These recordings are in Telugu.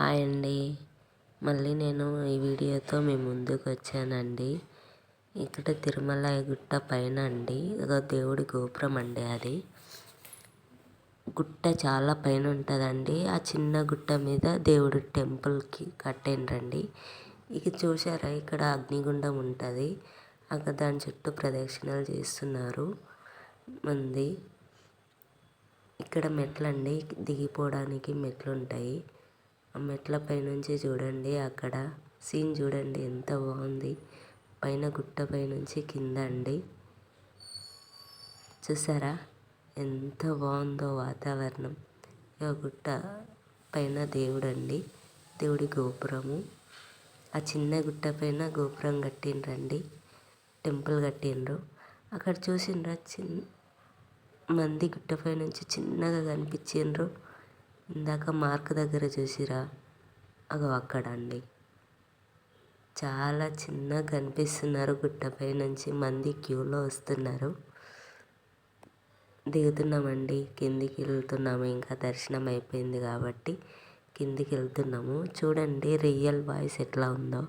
హాయ్ అండి. మళ్ళీ నేను ఈ వీడియోతో మీ ముందుకు వచ్చానండి. ఇక్కడ తిరుమల గుట్ట పైన అండి. ఒక దేవుడి గోపురం అండి అది. గుట్ట చాలా పైన ఉంటుందండి. ఆ చిన్న గుట్ట మీద దేవుడి టెంపుల్కి కట్టిండ్రండి. ఇక చూసారా ఇక్కడ అగ్నిగుండం ఉంటుంది. అక్కడ దాని చుట్టూ ప్రదక్షిణలు చేస్తున్నారు. మంది ఇక్కడ మెట్లండి. దిగిపోవడానికి మెట్లు ఉంటాయి ఆ మెట్ల పైనుంచి చూడండి అక్కడ సీన్ చూడండి ఎంత బాగుంది. పైన గుట్టపై నుంచి కింద అండి చూసారా? ఎంత బాగుందో వాతావరణం. ఇక గుట్ట పైన దేవుడు అండి దేవుడి గోపురము. ఆ చిన్న గుట్ట పైన గోపురం కట్టిండ్రండి టెంపుల్ కట్టిండ్రు. అక్కడ చూసిండ్రా చిన్న మంది గుట్టపై నుంచి చిన్నగా కనిపించిండ్రు. ఇందాక మార్క్ దగ్గర చూసిరా? అగో అక్కడ అండి చాలా చిన్నగా కనిపిస్తున్నారు గుట్టపై నుంచి మంది క్యూలో వస్తున్నారు. దిగుతున్నామండి. కిందికి వెళ్తున్నాము. ఇంకా దర్శనం అయిపోయింది కాబట్టి కిందికి వెళ్తున్నాము. చూడండి రియల్ వాయిస్ ఎట్లా ఉందో.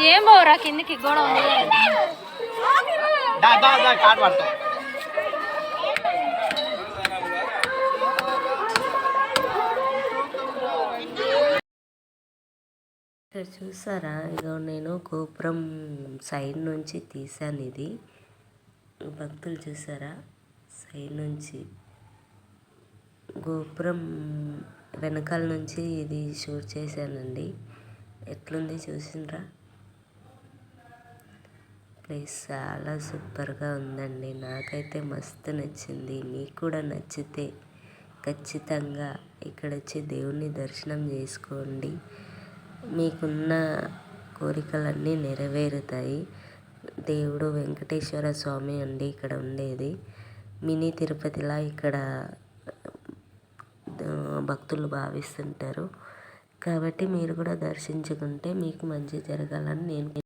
ఏం పోరా కిందికి గోడ ఉంది. ఇక్కడ చూసారా? ఇదో నేను గోపురం సైడ్ నుంచి తీసాను ఇది. భక్తులు చూసారా? సైడ్ నుంచి. గోపురం వెనకాల నుంచి ఇది షూట్ చేశానండి. ఎట్లుంది చూసిండ్రా? ప్లేస్ చాలా సూపర్గా ఉందండి. నాకైతే మస్తు నచ్చింది. మీకు కూడా నచ్చితే ఖచ్చితంగా ఇక్కడ వచ్చి దేవుణ్ణి దర్శనం చేసుకోండి. మీకున్న కోరికలన్నీ నెరవేరుతాయి. దేవుడు వెంకటేశ్వర స్వామి అండి ఇక్కడ ఉండేది. మినీ తిరుపతిలా ఇక్కడ భక్తులు భావిస్తుంటారు. కాబట్టి మీరు కూడా దర్శించుకుంటే మీకు మంచి జరగాలని నేను